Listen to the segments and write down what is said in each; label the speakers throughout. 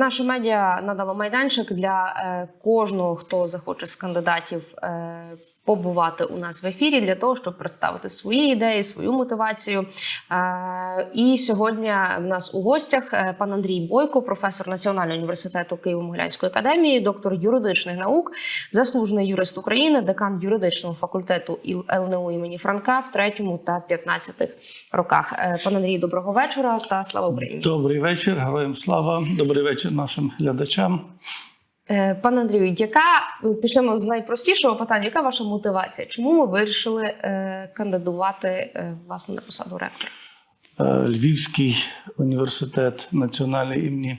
Speaker 1: Наше медіа надало майданчик для е, кожного, хто захоче з кандидатів е, побувати у нас в ефірі для того, щоб представити свої ідеї, свою мотивацію. Е, і сьогодні в нас у гостях е, пан Андрій Бойко, професор Національного університету Києво-Могилянської академії, доктор юридичних наук, заслужений юрист України, декан юридичного факультету ЛНУ імені Франка в третьому та 15 роках. Е, Пан Андрій, доброго вечора та слава Україні.
Speaker 2: Добрий вечір, героям слава. Добрий вечір нашим глядачам.
Speaker 1: Е, Пане Андрію, яка ну, почнемо з найпростішого питання? Яка ваша мотивація? Чому ви вирішили е, кандидувати е, власне на посаду ректора?
Speaker 2: Львівський університет національний імені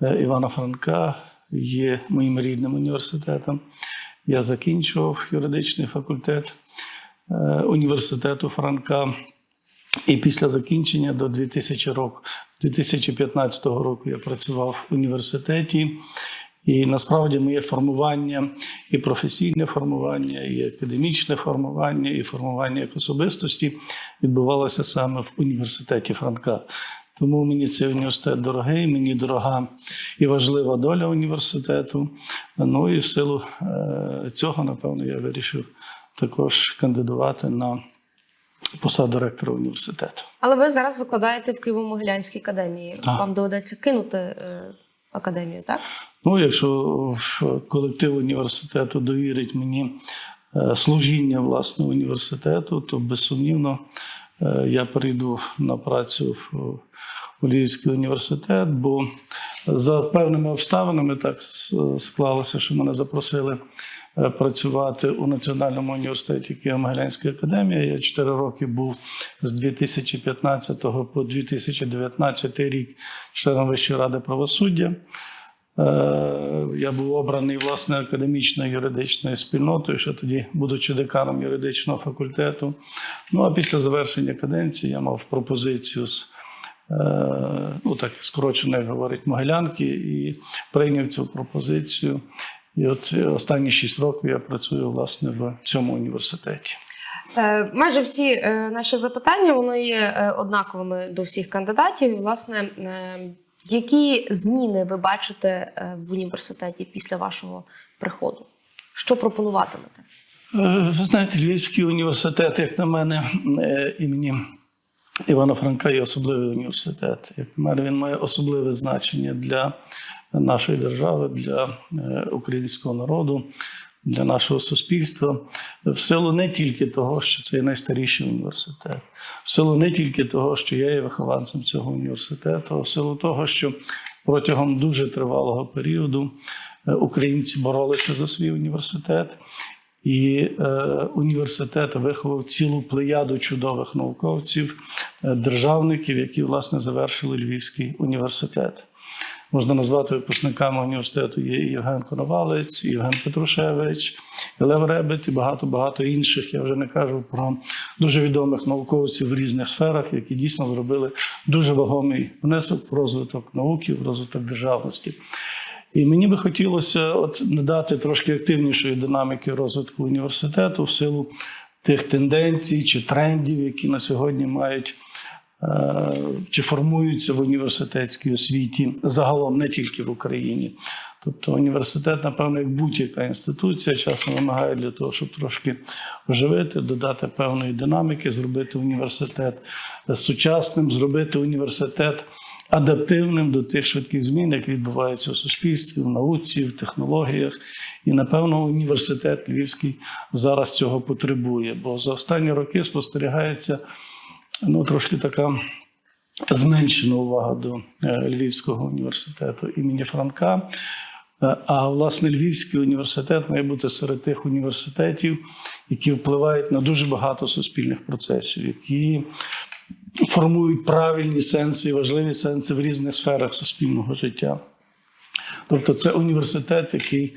Speaker 2: Івана Франка є моїм рідним університетом. Я закінчував юридичний факультет університету Франка. І після закінчення до 2000 року, 2015 року я працював в університеті. І насправді моє формування, і професійне формування, і академічне формування, і формування як особистості відбувалося саме в університеті Франка. Тому мені цей університет дорогий, мені дорога і важлива доля університету. Ну і в силу е, цього, напевно, я вирішив також кандидувати на посаду ректора університету.
Speaker 1: Але ви зараз викладаєте в Києво-Могилянській академії.
Speaker 2: Так.
Speaker 1: Вам доведеться кинути е, академію, так?
Speaker 2: Ну, якщо колектив університету довірить мені е, служіння власне університету, то безсумнівно е, я перейду на працю в, Львівський університет, бо за певними обставинами так склалося, що мене запросили працювати у Національному університеті Києво-Могилянська академія. Я 4 роки був з 2015 по 2019 рік членом Вищої ради правосуддя. Е, Я був обраний власне академічною юридичною спільнотою, ще тоді, будучи деканом юридичного факультету. Ну а після завершення каденції я мав пропозицію з е, ну так скорочено, як говорить, Могилянки, і прийняв цю пропозицію. І от останні шість років я працюю власне в цьому університеті.
Speaker 1: Е, майже всі е, наші запитання вони є е, однаковими до всіх кандидатів. І, Власне, е, які зміни ви бачите е, в університеті після вашого приходу? Що пропонуватимете?
Speaker 2: Е, Ви знаєте, Львівський університет, як на мене, е, імені Івана Франка є особливий університет. Як на мене, він має особливе значення для нашої держави, для е, українського народу, для нашого суспільства. В силу не тільки того, що це є найстаріший університет, в силу не тільки того, що я є вихованцем цього університету, а в силу того, що протягом дуже тривалого періоду е, українці боролися за свій університет. І е, університет виховав цілу плеяду чудових науковців, е, державників, які власне завершили Львівський університет. Можна назвати випускниками університету є Євген Коновалець, Євген Петрушевич, Лев Ребет і багато багато інших. Я вже не кажу про дуже відомих науковців в різних сферах, які дійсно зробили дуже вагомий внесок в розвиток науки, в розвиток державності. І мені би хотілося от надати трошки активнішої динаміки розвитку університету в силу тих тенденцій чи трендів, які на сьогодні мають чи формуються в університетській освіті загалом не тільки в Україні. Тобто університет, напевно, як будь-яка інституція, часом вимагає для того, щоб трошки оживити, додати певної динаміки, зробити університет сучасним, зробити університет адаптивним до тих швидких змін, які відбуваються у суспільстві, в науці, в технологіях. І, напевно, університет Львівський зараз цього потребує, бо за останні роки спостерігається ну, трошки така зменшена увага до е, Львівського університету імені Франка. Е, А власне Львівський університет має бути серед тих університетів, які впливають на дуже багато суспільних процесів, які формують правильні сенси і важливі сенси в різних сферах суспільного життя. Тобто, це університет, який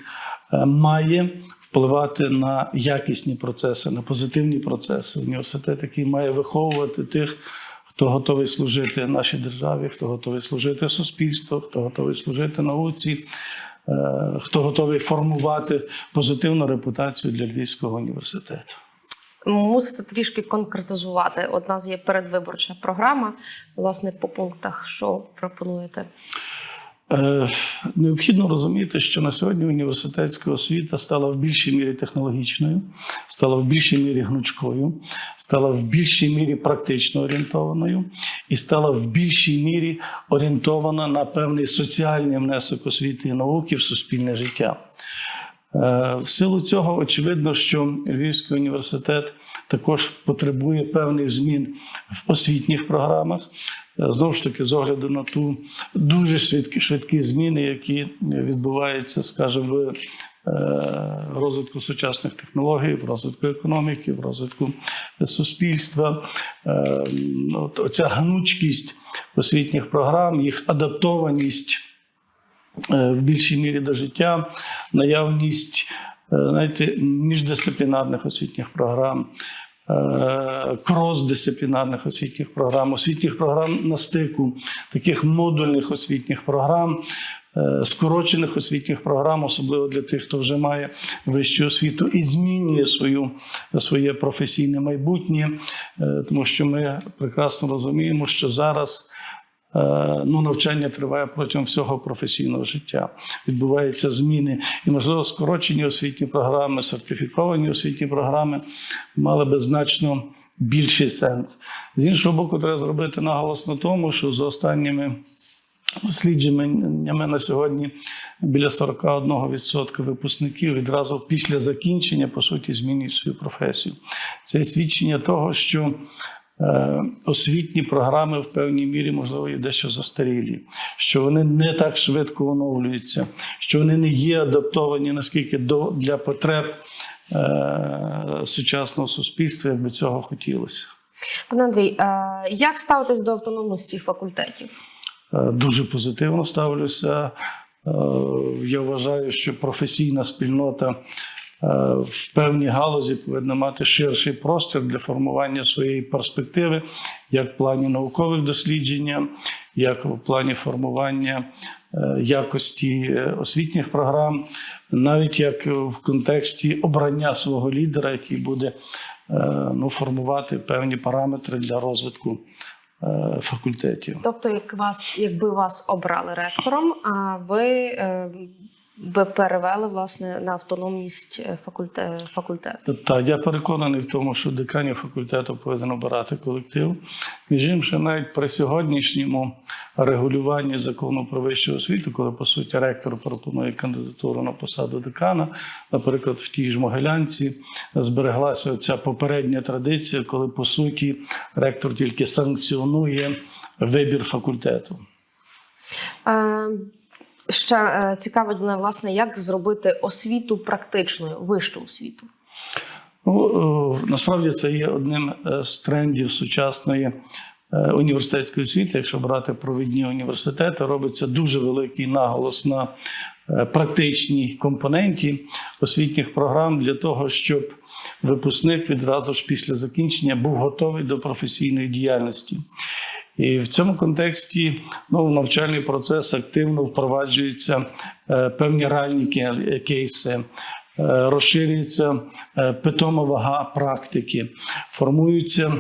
Speaker 2: е, має впливати на якісні процеси, на позитивні процеси. Університет, який має виховувати тих, хто готовий служити нашій державі, хто готовий служити суспільству, хто готовий служити науці, е, хто готовий формувати позитивну репутацію для Львівського університету.
Speaker 1: Мусите трішки конкретизувати. От у нас є передвиборча програма. Власне, по пунктах, що пропонуєте?
Speaker 2: Е, Необхідно розуміти, що на сьогодні університетська освіта стала в більшій мірі технологічною, стала в більшій мірі гнучкою, стала в більшій мірі практично орієнтованою і стала в більшій мірі орієнтована на певний соціальний внесок освіти і науки в суспільне життя. Е, В силу цього очевидно, що Львівський університет також потребує певних змін в освітніх програмах. Е, Знову ж таки, з огляду на ту дуже швидкі, швидкі зміни, які відбуваються, скажімо, в е, розвитку сучасних технологій, в розвитку економіки, в розвитку суспільства. Оця гнучкість освітніх програм, їх адаптованість в більшій мірі до життя, наявність е, знаєте, міждисциплінарних освітніх програм, е, крос-дисциплінарних освітніх програм, освітніх програм на стику, таких модульних освітніх програм. е, Скорочених освітніх програм, особливо для тих, хто вже має вищу освіту і змінює свою, своє професійне майбутнє, Е, тому що ми прекрасно розуміємо, що зараз Е, ну, навчання триває протягом всього професійного життя. Відбуваються зміни, і, можливо, скорочені освітні програми, сертифіковані освітні програми мали би значно більший сенс. З іншого боку, треба зробити наголос на тому, що за останніми дослідженнями на сьогодні біля 41% випускників відразу після закінчення, по суті, змінюють свою професію. Це свідчення того, що Е, освітні програми в певній мірі, можливо, є дещо застарілі, що вони не так швидко оновлюються, що вони не є адаптовані наскільки до, для потреб е, сучасного суспільства, як би цього хотілося.
Speaker 1: Пане Андрій, е, як ставитесь до автономності факультетів?
Speaker 2: Е, Дуже позитивно ставлюся. Е, Я вважаю, що професійна спільнота е, в певній галузі повинна мати ширший простір для формування своєї перспективи, як в плані наукових досліджень, як в плані формування е, якості е, освітніх програм, навіть як в контексті обрання свого лідера, який буде е, ну, формувати певні параметри для розвитку е, факультетів.
Speaker 1: Тобто, як вас, якби вас обрали ректором, а ви е, перевели власне на автономність е, факульте, факультету?
Speaker 2: Так, я переконаний в тому, що деканів факультету повинен обирати колектив. Між іншим, навіть при сьогоднішньому регулюванні закону про вищу освіту, коли по суті ректор пропонує кандидатуру на посаду декана, наприклад, в тій ж Могилянці збереглася ця попередня традиція, коли по суті ректор тільки санкціонує вибір факультету.
Speaker 1: Ще е, цікавить мене, власне, як зробити освіту практичною, вищу освіту.
Speaker 2: Ну, е, насправді це є одним е, з трендів сучасної університетської освіти. Якщо брати провідні університети, робиться дуже великий наголос на практичній компоненті освітніх програм для того, щоб випускник відразу ж після закінчення був готовий до професійної діяльності. І в цьому контексті ну, в навчальний процес активно впроваджуються е, певні реальні кейси, е, розширюється е, питома вага практики, формуються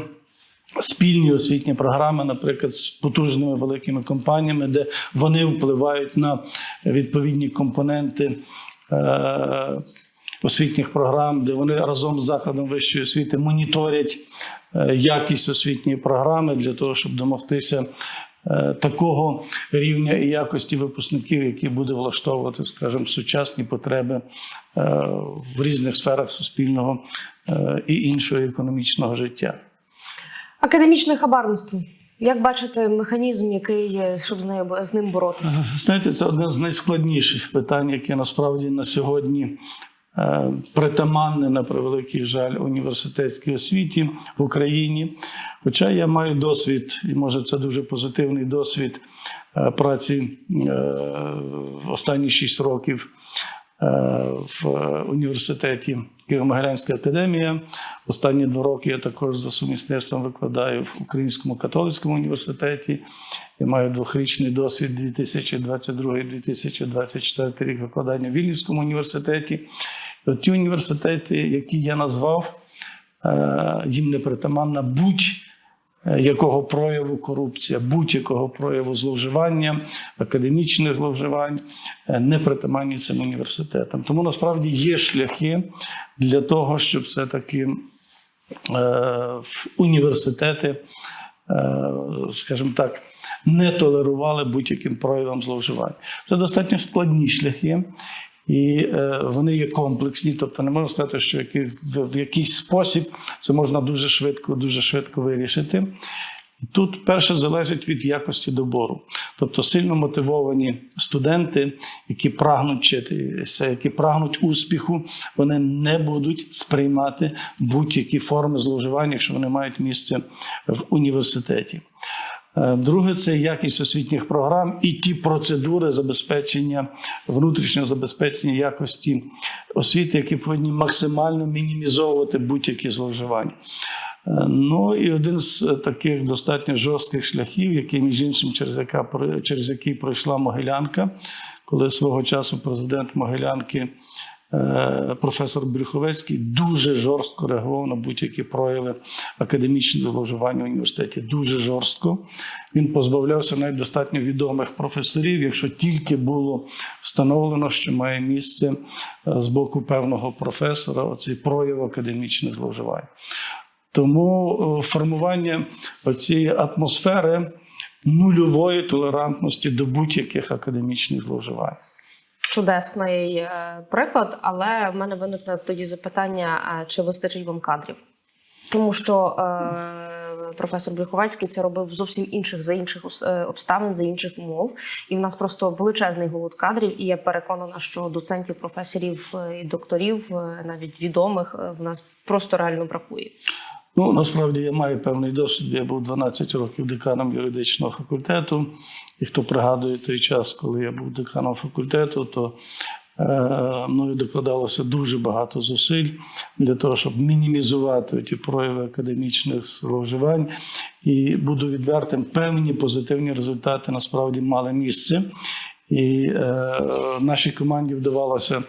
Speaker 2: спільні освітні програми, наприклад, з потужними великими компаніями, де вони впливають на відповідні компоненти. Освітніх програм, де вони разом з закладом вищої освіти моніторять е, якість освітньої програми для того, щоб домогтися е, такого рівня і якості випускників, які буде влаштовувати, скажімо, сучасні потреби е, в різних сферах суспільного і іншого економічного життя.
Speaker 1: Академічне хабарництво. Як бачите, механізм, який є, щоб з нею з ним боротися?
Speaker 2: Знаєте, це одне з найскладніших питань, яке насправді на сьогодні притаманне на превеликий жаль університетській освіті в Україні. Хоча я маю досвід, і може це дуже позитивний досвід е, праці е, останні шість років е, в університеті Києво-Могилянська академія. Останні два роки я також за сумісництвом викладаю в Українському католицькому університеті. Я маю двохрічний досвід 2022-2024 рік викладання в Вільнівському університеті. Ті університети, які я назвав, е, їм не притаманна будь е, якого прояву корупція, будь-якого прояву зловживання, академічних зловживань е, не притаманні цим університетам. Тому насправді є шляхи для того, щоб все-таки е, університети, е, скажімо так, не толерували будь-яким проявам зловживань. Це достатньо складні шляхи. І е, вони є комплексні, тобто не можна сказати, що в якийсь спосіб це можна дуже швидко, дуже швидко вирішити. Тут перше залежить від якості добору, тобто сильно мотивовані студенти, які прагнуть вчитися, які прагнуть успіху, вони не будуть сприймати будь-які форми зловживання, якщо вони мають місце в університеті. Е, Друге це якість освітніх програм і ті процедури забезпечення внутрішнього забезпечення якості освіти, які повинні максимально мінімізовувати будь-які зловживання. Е, Ну і один з е, таких достатньо жорстких шляхів, який між іншим через яка через який пройшла Могилянка, коли свого часу президент Могилянки. Е, Професор Брюховецький дуже жорстко реагував на будь-які прояви академічного зловживання в університеті. Дуже жорстко. Він позбавлявся навіть достатньо відомих професорів, якщо тільки було встановлено, що має місце е, з боку певного професора оцей прояв академічних зловживань. Тому е, формування цієї атмосфери нульової толерантності до будь-яких академічних зловживань.
Speaker 1: Чудесний е, приклад, але в мене виникне тоді запитання: чи вистачить вам кадрів? Тому що е, професор Брюховецький це робив зовсім інших за інших е, обставин, за інших умов. І в нас просто величезний голод кадрів. І я переконана, що доцентів, професорів е, і докторів, навіть відомих, в нас просто реально бракує.
Speaker 2: Ну, насправді я маю певний досвід. Я був 12 років деканом юридичного факультету. І хто пригадує той час, коли я був деканом факультету, то е, мною докладалося дуже багато зусиль для того, щоб мінімізувати ті прояви академічних зловживань. І буду відвертим, певні позитивні результати насправді мали місце. І е, нашій команді вдавалося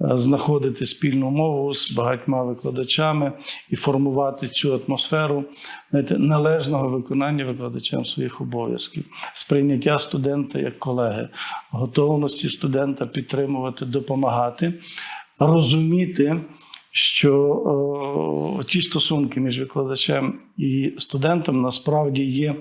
Speaker 2: знаходити спільну мову з багатьма викладачами і формувати цю атмосферу знаєте, належного виконання викладачем своїх обов'язків, сприйняття студента як колеги, готовності студента підтримувати, допомагати, розуміти. Що о, ті стосунки між викладачем і студентом насправді є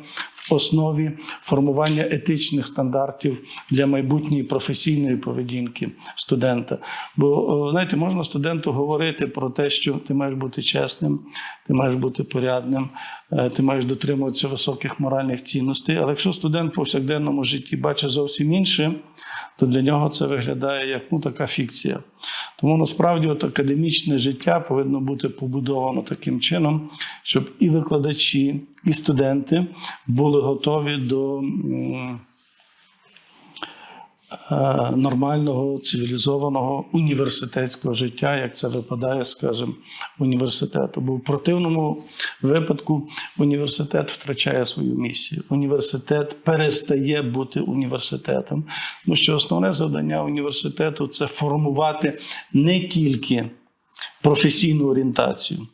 Speaker 2: основі формування етичних стандартів для майбутньої професійної поведінки студента. Бо знаєте, можна студенту говорити про те, що ти маєш бути чесним, ти маєш бути порядним, е, ти маєш дотримуватися високих моральних цінностей. Але якщо студент в повсякденному житті бачить зовсім інше, то для нього це виглядає як ну, така фікція. Тому насправді от академічне життя повинно бути побудовано таким чином, щоб і викладачі, і студенти були готові до е, нормального цивілізованого університетського життя, як це випадає, скажімо, університету. Бо в противному випадку університет втрачає свою місію. Університет перестає бути університетом. Тому що основне завдання університету це формувати не тільки професійну орієнтацію.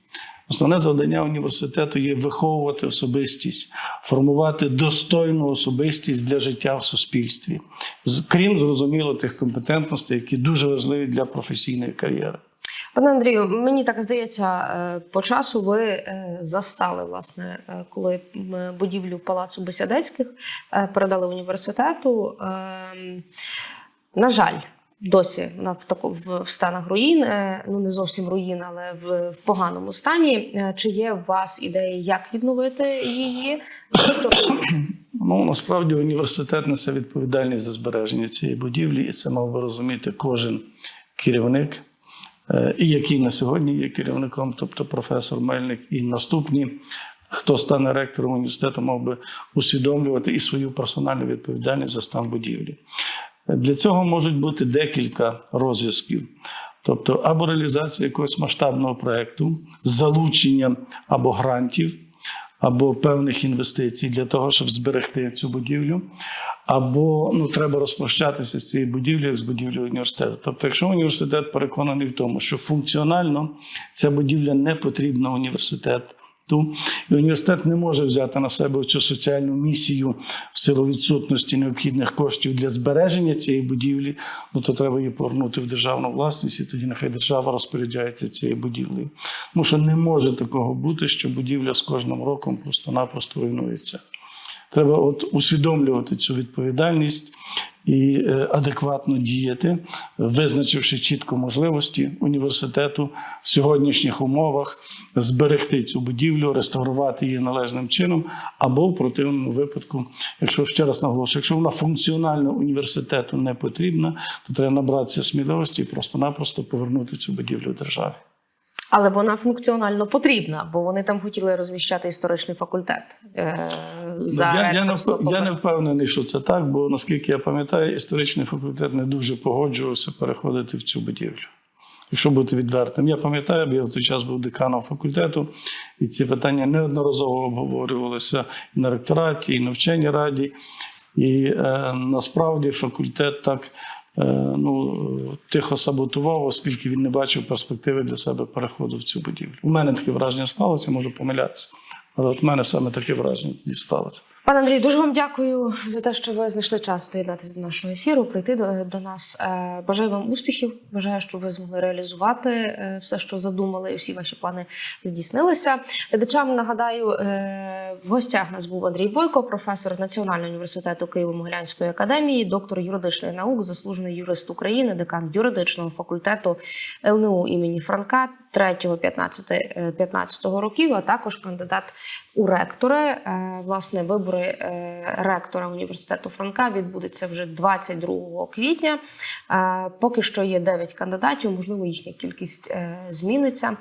Speaker 2: Основне завдання університету є виховувати особистість, формувати достойну особистість для життя в суспільстві, крім зрозуміло тих компетентностей, які дуже важливі для професійної кар'єри.
Speaker 1: Пане Андрію, мені так здається, е, по часу ви е, застали, власне, е, коли будівлю палацу Бесядецьких передали університету. Ем, На жаль, досі вона в таку в, станах руїн, е, ну не зовсім руїн, але в, в поганому стані. Е, Чи є у вас ідеї, як відновити її? Що
Speaker 2: Ну насправді університет несе відповідальність за збереження цієї будівлі, і це мав би розуміти кожен керівник, е, і який на сьогодні є керівником, тобто професор Мельник, і наступні. Хто стане ректором університету, мав би усвідомлювати і свою персональну відповідальність за стан будівлі. Для цього можуть бути декілька розв'язків. Тобто, або реалізація якогось масштабного проєкту з залученням або грантів, або певних інвестицій для того, щоб зберегти цю будівлю, або ну, треба розпрощатися з цією будівлею як з будівлею університету. Тобто, якщо університет переконаний в тому, що функціонально ця будівля не потрібна університет, І університет не може взяти на себе цю соціальну місію в силу відсутності необхідних коштів для збереження цієї будівлі. Ну то треба її повернути в державну власність, і тоді нехай держава розпоряджається цією будівлею. Тому що не може такого бути, що будівля з кожним роком просто-напросто руйнується. Треба от усвідомлювати цю відповідальність і е, адекватно діяти, визначивши чітко можливості університету в сьогоднішніх умовах зберегти цю будівлю, реставрувати її належним чином, або в противному випадку, якщо ще раз наголошую, якщо вона функціонально університету не потрібна, то треба набратися сміливості і просто-напросто повернути цю будівлю державі.
Speaker 1: Але вона функціонально потрібна, бо вони там хотіли розміщати історичний факультет. Е, за
Speaker 2: Ну, я, я, не, я не впевнений, що це так, бо наскільки я пам'ятаю, історичний факультет не дуже погоджувався переходити в цю будівлю. Якщо бути відвертим, я пам'ятаю, бо я в той час був деканом факультету, і ці питання неодноразово обговорювалися і на ректораті, і на вченій раді. І е, насправді факультет так ну, тихо саботував, оскільки він не бачив перспективи для себе переходу в цю будівлю. У мене таке враження склалося, можу помилятися. Але от мене саме таке враження тоді сталося.
Speaker 1: Пане Андрій, дуже вам дякую за те, що ви знайшли час доєднатися до нашого ефіру, прийти до, до нас. Е, Бажаю вам успіхів. Бажаю, щоб ви змогли реалізувати е, все, що задумали, і всі ваші плани здійснилися. Глядачам нагадаю, е, в гостях нас був Андрій Бойко, професор Національного університету Києво-Могилянської академії, доктор юридичних наук, заслужений юрист України, декан юридичного факультету ЛНУ імені Франка 3-15 років, а також кандидат у ректори. Е, Власне, вибори е, ректора університету Франка відбудеться вже 22 квітня. Е, Поки що є 9 кандидатів, можливо, їхня кількість е, зміниться.